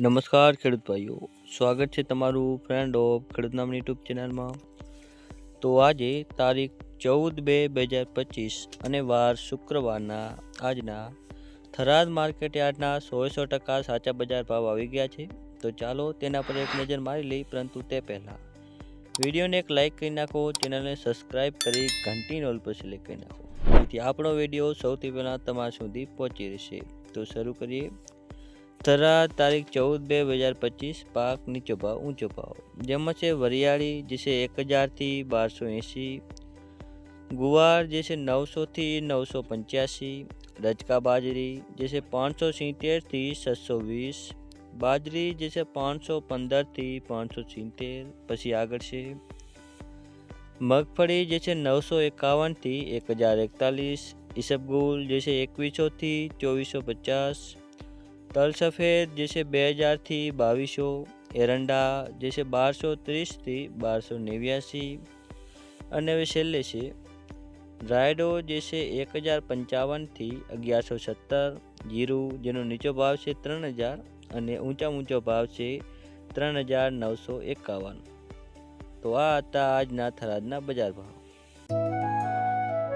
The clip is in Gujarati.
નમસ્કાર ખેડૂત ભાઈઓ. સ્વાગત છે તમારું ફ્રેન્ડ ઓફ ખેડૂત નામની યુટ્યુબ ચેનલમાં તો આજે તારીખ ચૌદ બે બે હજાર પચીસ અને વાર શુક્રવારના આજના થરાદ માર્કેટ યાર્ડના સો સો ટકા સાચા બજાર ભાવ આવી ગયા છે. તો ચાલો તેના પર એક નજર મારી લઈ, પરંતુ તે પહેલાં વિડીયોને એક લાઇક કરી નાખો, ચેનલને સબસ્ક્રાઈબ કરી ઘંટી નોલ પર સિલેક્ટ કરી નાખો. જેથી આપણો વીડિયો સૌથી પહેલાં તમારા સુધી પહોંચી રહેશે. તો શરૂ કરીએ. થરા તારીખ ચૌદ બે બે હજાર પચીસ પાક નીચો ભાવ ઊંચો ભાવ જેમાં છે વરિયાળી જે છે એક હજારથી બારસો એંસી ગુવાર જે છે નવસોથી નવસો પંચ્યાસી રજકા બાજરી જે છે પાંચસો સિત્તેરથી છસો વીસ બાજરી જે છે પાંચસો પંદરથી પાંચસો સિત્તેર પછી આગળ છે મગફળી જે છે નવસો એકાવનથી એક હજાર એકતાલીસ ઈસબગુલ જે છે એકવીસોથી ચોવીસો પચાસ તલ સફેદ જે છે બે હજારથી બાવીસો, એરંડા જે છે બારસો ત્રીસથી બારસો નેવ્યાસી અને હવે છેલ્લે છે, રાયડો જે છે એક હજાર પંચાવનથી અગિયારસો સત્તર, જીરું જેનો નીચો ભાવ છે ત્રણ હજાર અને ઊંચા ઊંચો ભાવ છે ત્રણ હજાર નવસો એકાવન. તો આ હતા આજના થરાદના બજાર ભાવ.